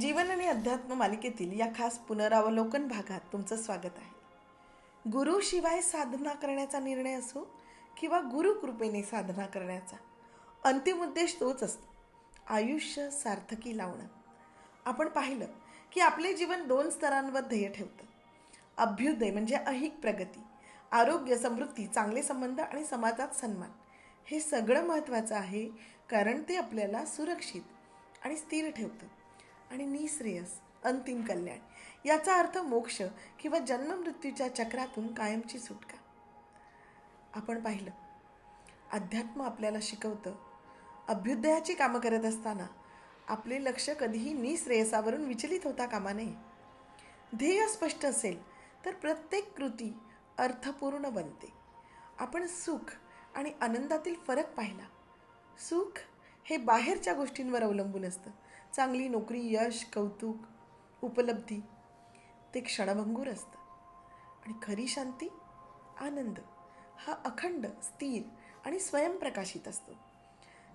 जीवन आणि अध्यात्म मालिकेतील या खास पुनरावलोकन भागात तुमचं स्वागत आहे. गुरुशिवाय साधना करण्याचा निर्णय असो किंवा गुरुकृपेने साधना करण्याचा अंतिम उद्देश तोच असतो आयुष्य सार्थकी लावणं. आपण पाहिलं की आपले जीवन दोन स्तरांवर ध्येय ठेवतं. अभ्युदय म्हणजे अहिक प्रगती आरोग्य समृद्धी चांगले संबंध आणि समाजात सन्मान. हे सगळं महत्त्वाचं आहे कारण ते आपल्याला सुरक्षित आणि स्थिर ठेवतं. आणि निश्रेयस अंतिम कल्याण. याचा अर्थ मोक्ष किंवा जन्ममृत्यूच्या चक्रातून कायमची सुटका. आपण पाहिलं अध्यात्म आपल्याला शिकवतं. अभ्युदयाची कामं करत असताना आपले लक्ष कधीही निश्रेयसावरून विचलित होता कामा नये. ध्येय स्पष्ट असेल तर प्रत्येक कृती अर्थपूर्ण बनते. आपण सुख आणि आनंदातील फरक पाहिला. सुख हे बाहेरच्या गोष्टींवर अवलंबून असतं. चांगली नोकरी यश कौतुक उपलब्धी ते क्षणभंगूर असतं. आणि खरी शांती आनंद हा अखंड स्थिर आणि स्वयंप्रकाशित असतो.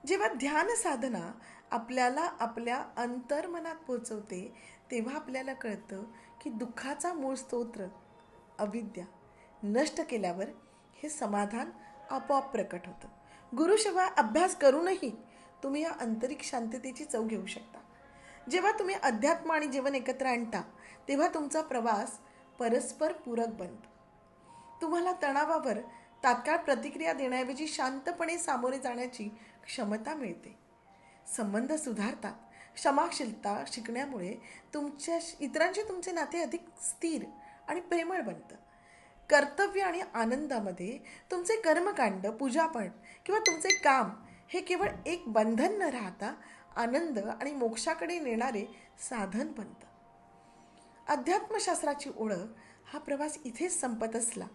जेव्हा ध्यान साधना आपल्याला आपल्या अंतर्मनात पोचवते तेव्हा आपल्याला कळतं की दुःखाचा मूळ स्तोत्र अविद्या नष्ट केल्यावर हे समाधान आपोआप प्रकट होतं. गुरुशिवाय अभ्यास करूनही तुम्ही या आंतरिक शांततेची चव घेऊ शकता. जेव्हा तुम्ही अध्यात्म आणि जीवन एकत्र आणता तेव्हा तुमचा प्रवास परस्पर पूरक बनतो. तुम्हाला तणावावर तात्काळ प्रतिक्रिया देण्याऐवजी शांतपणे सामोरे जाण्याची क्षमता मिळते. संबंध सुधारतात. क्षमाशीलता शिकण्यामुळे तुमच्या इतरांशी तुमचे नाते अधिक स्थिर आणि प्रेमळ बनतं. कर्तव्य आणि आनंदामध्ये तुमचे कर्मकांड पूजापण किंवा तुमचे काम हे केवळ एक बंधन न राहता आनंद आणि मोक्षाकडे नेणारे साधन बनतं. अध्यात्मशास्त्राची ओळख हा प्रवास इथेच संपत असला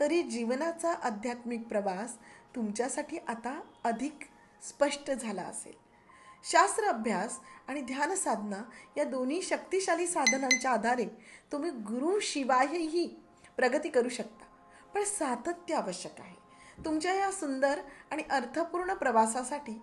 तरी जीवनाचा आध्यात्मिक प्रवास तुमच्यासाठी आता अधिक स्पष्ट झाला असेल. शास्त्र अभ्यास आणि ध्यान साधना या दोन्ही शक्तिशाली साधनांच्या आधारे तुम्ही गुरुशिवायही प्रगती करू शकता. पण सातत्य आवश्यक आहे. तुमच्या या सुंदर आणि अर्थपूर्ण प्रवासासाठी